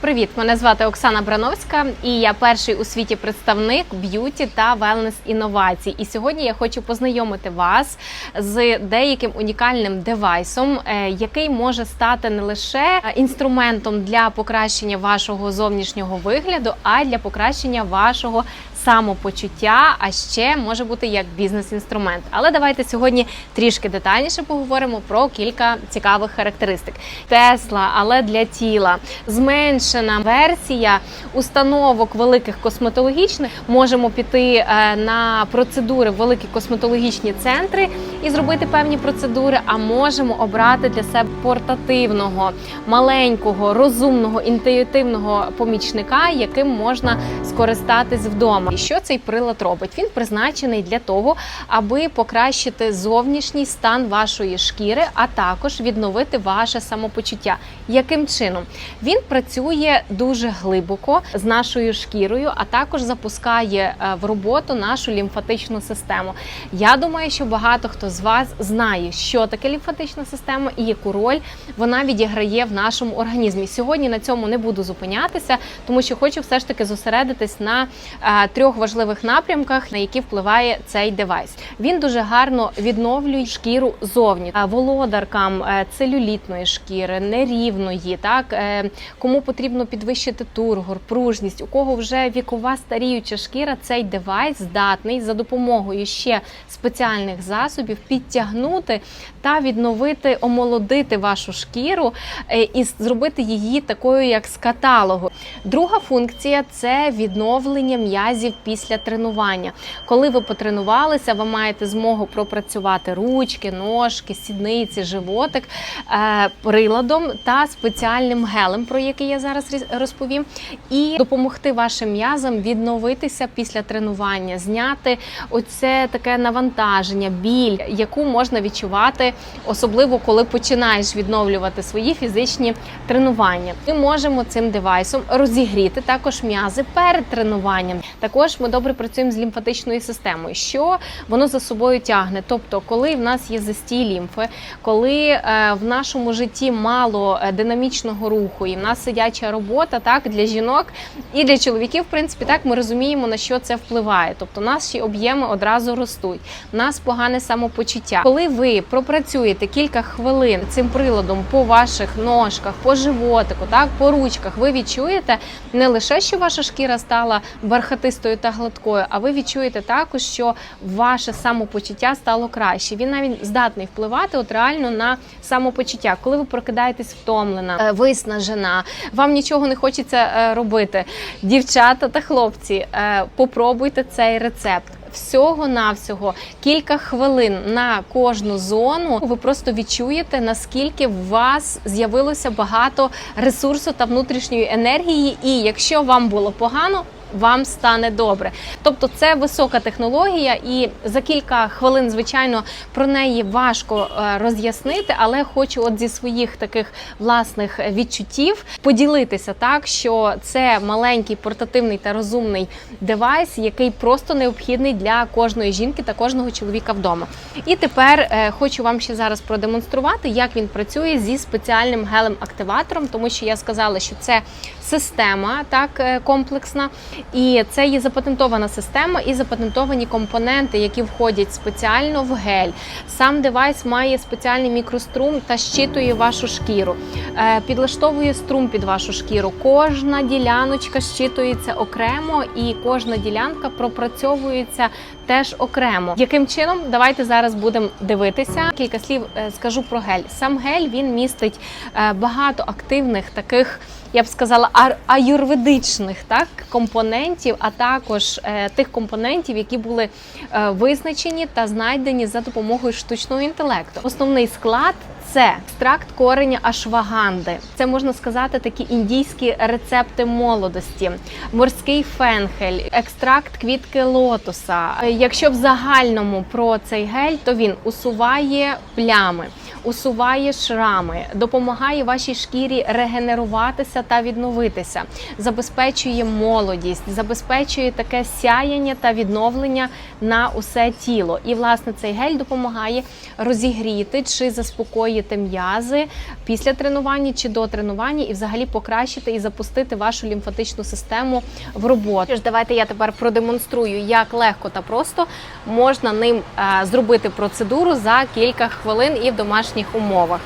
Привіт, мене звати Оксана Брановська, і я перший у світі представник б'юті та велнес інновацій. І сьогодні я хочу познайомити вас з деяким унікальним девайсом, е, який може стати не лише інструментом для покращення вашого зовнішнього вигляду, а й для покращення вашого самопочуття, а ще може бути як бізнес-інструмент. Але давайте сьогодні трішки детальніше поговоримо про кілька цікавих характеристик. Тесла, але для тіла, зменшена версія установок великих косметологічних. Можемо піти е, на процедури в великі косметологічні центри і зробити певні процедури. А можемо обрати для себе портативного, маленького, розумного, інтуїтивного помічника, яким можна скористатись вдома. І що цей прилад робить? Він призначений для того, аби покращити зовнішній стан вашої шкіри, а також відновити ваше самопочуття. Яким чином він працює дуже глибоко з нашою шкірою, а також запускає е, в роботу нашу лімфатичну систему. Я думаю, що багато хто з вас знає, що таке лімфатична система і яку роль вона відіграє в нашому організмі. Сьогодні на цьому не буду зупинятися, тому що хочу все ж таки зосередитись на е, трьох важливих напрямках, на які впливає цей девайс. Він дуже гарно відновлює шкіру зовні володаркам е, целюлітної шкіри, нерівної, так е, кому потрібно підвищити тургор, пружність, у кого вже вікова старіюча шкіра, цей девайс здатний за допомогою ще спеціальних засобів підтягнути та відновити, омолодити вашу шкіру е, і зробити її такою, як з каталогу. Друга функція це відновлення м'язів після тренування. Коли ви потренувалися, ви маєте змогу пропрацювати ручки, ножки, сідниці, животик е, приладом та спеціальним гелем, про який я зараз розповім, і допомогти вашим м'язам відновитися після тренування, зняти оце таке навантаження, біль, яку можна відчувати, особливо коли починаєш відновлювати свої фізичні тренування. Ми можемо цим девайсом розігріти також м'язи перед тренуванням. Також ми добре працюємо з лімфатичною системою, що воно за собою тягне. Тобто, коли в нас є застій лімфи, коли е, в нашому житті мало е, динамічного руху, і в нас сидяча робота, так для жінок і для чоловіків, в принципі, так ми розуміємо на що це впливає. Тобто наші об'єми одразу ростуть. У нас погане самопочуття. Коли ви пропрацюєте кілька хвилин цим приладом по ваших ножках, по животику, так по ручках, ви відчуєте не лише, що ваша шкіра стала бархатистою та гладкою, а ви відчуєте також, що ваше самопочуття стало краще. Він навіть здатний впливати от реально на самопочуття. Коли ви прокидаєтесь втомлена, е, виснажена, вам нічого не хочеться е, робити. Дівчата та хлопці, е, попробуйте цей рецепт. Всього навсього кілька хвилин на кожну зону. Ви просто відчуєте, наскільки в вас з'явилося багато ресурсу та внутрішньої енергії. І якщо вам було погано, вам стане добре. Тобто це висока технологія, і за кілька хвилин, звичайно, про неї важко е, роз'яснити, але хочу от зі своїх таких власних відчуттів поділитися так, що це маленький портативний та розумний девайс, який просто необхідний для кожної жінки та кожного чоловіка вдома. І тепер е, хочу вам ще зараз продемонструвати, як він працює зі спеціальним гелем-активатором, тому що я сказала, що це система так е, комплексна. І це є запатентована система і запатентовані компоненти, які входять спеціально в гель. Сам девайс має спеціальний мікрострум та щитує вашу шкіру, Е, підлаштовує струм під вашу шкіру. Кожна діляночка щитується окремо, і кожна ділянка пропрацьовується теж окремо. Яким чином? Давайте зараз будемо дивитися. Кілька слів е, скажу про гель. Сам гель він містить е, багато активних таких я б сказала, ар- аюрведичних так компонентів, а також е, тих компонентів, які були е, визначені та знайдені за допомогою штучного інтелекту. Основний склад. Це екстракт кореня ашваганди. Це можна сказати такі індійські рецепти молодості, морський фенхель, екстракт квітки лотоса. Якщо в загальному про цей гель, то він усуває плями, усуває шрами, допомагає вашій шкірі регенеруватися та відновитися, забезпечує молодість, забезпечує таке сяяння та відновлення на усе тіло. І власне цей гель допомагає розігріти чи заспокоїти заспокоїти м'язи після тренування чи до тренування, і взагалі покращити і запустити вашу лімфатичну систему в роботу. Тож давайте я тепер продемонструю, як легко та просто можна ним е, зробити процедуру за кілька хвилин і в домашніх умовах.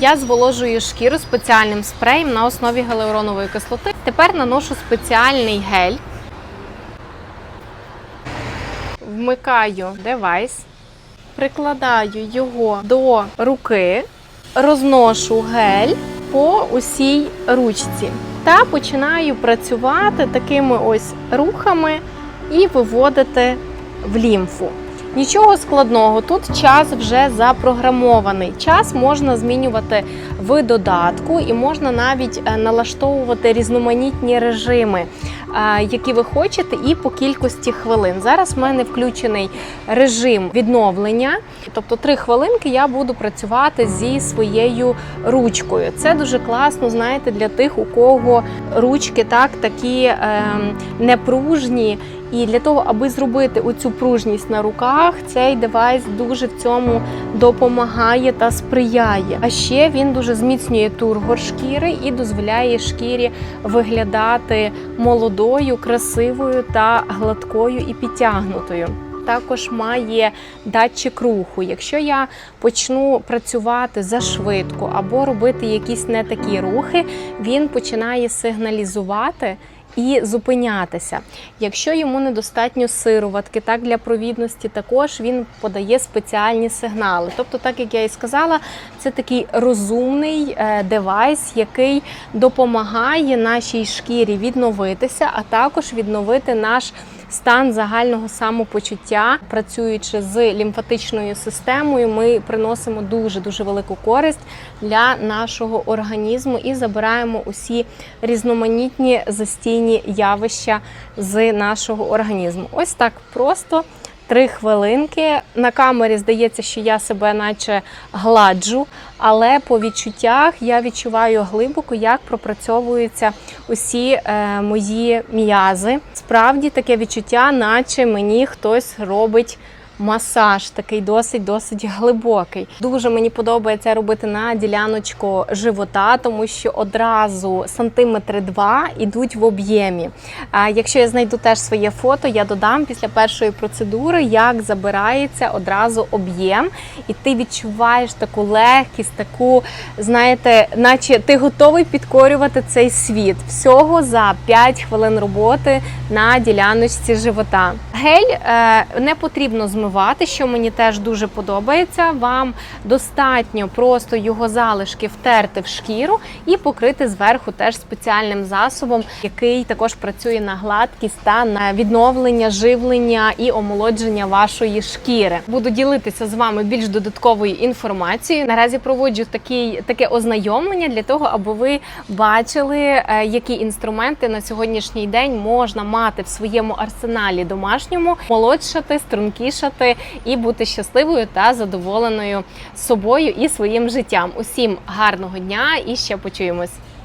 Я зволожую шкіру спеціальним спреєм на основі гіалуронової кислоти. Тепер наношу спеціальний гель. Вмикаю девайс, прикладаю його до руки, розношу гель по усій ручці та починаю працювати такими ось рухами і виводити в лімфу. Нічого складного, тут час вже запрограмований. Час можна змінювати в додатку, і можна навіть е, налаштовувати різноманітні режими, е, які ви хочете, і по кількості хвилин. Зараз в мене включений режим відновлення, тобто три хвилинки я буду працювати зі своєю ручкою. Це дуже класно, знаєте, для тих, у кого ручки так такі е, непружні. І для того, аби зробити оцю пружність на руках, цей девайс дуже в цьому допомагає та сприяє. А ще він дуже зміцнює тургор шкіри і дозволяє шкірі виглядати молодою, красивою та гладкою і підтягнутою. Також має датчик руху. Якщо я почну працювати зашвидко або робити якісь не такі рухи, він починає сигналізувати і зупинятися. Якщо йому недостатньо сироватки, так для провідності також він подає спеціальні сигнали. Тобто, так як я і сказала, це такий розумний е, девайс, який допомагає нашій шкірі відновитися, а також відновити наш. Стан загального самопочуття, працюючи з лімфатичною системою, ми приносимо дуже дуже велику користь для нашого організму і забираємо усі різноманітні застійні явища з нашого організму. Ось так просто. Три хвилинки. На камері здається, що я себе наче гладжу, але по відчуттях я відчуваю глибоко, як пропрацьовуються усі е, мої м'язи. Справді таке відчуття, наче мені хтось робить. Масаж такий досить досить глибокий. Дуже мені подобається робити на діляночку живота, тому що одразу сантиметри два йдуть в об'ємі. А якщо я знайду теж своє фото, я додам після першої процедури, як забирається одразу об'єм, і ти відчуваєш таку легкість, таку, знаєте, наче ти готовий підкорювати цей світ. Всього за 5 хвилин роботи на діляночці живота. Гель е, не потрібно змивати що мені теж дуже подобається. Вам достатньо просто його залишки втерти в шкіру і покрити зверху теж спеціальним засобом, який також працює на гладкість та на відновлення, живлення і омолодження вашої шкіри. Буду ділитися з вами більш додатковою інформацією. Наразі проводжу такий, таке ознайомлення для того, аби ви бачили, е, які інструменти на сьогоднішній день можна мати в своєму арсеналі домашньому, молодшати, стрункішати і бути щасливою та задоволеною собою і своїм життям. Усім гарного дня і ще почуємось.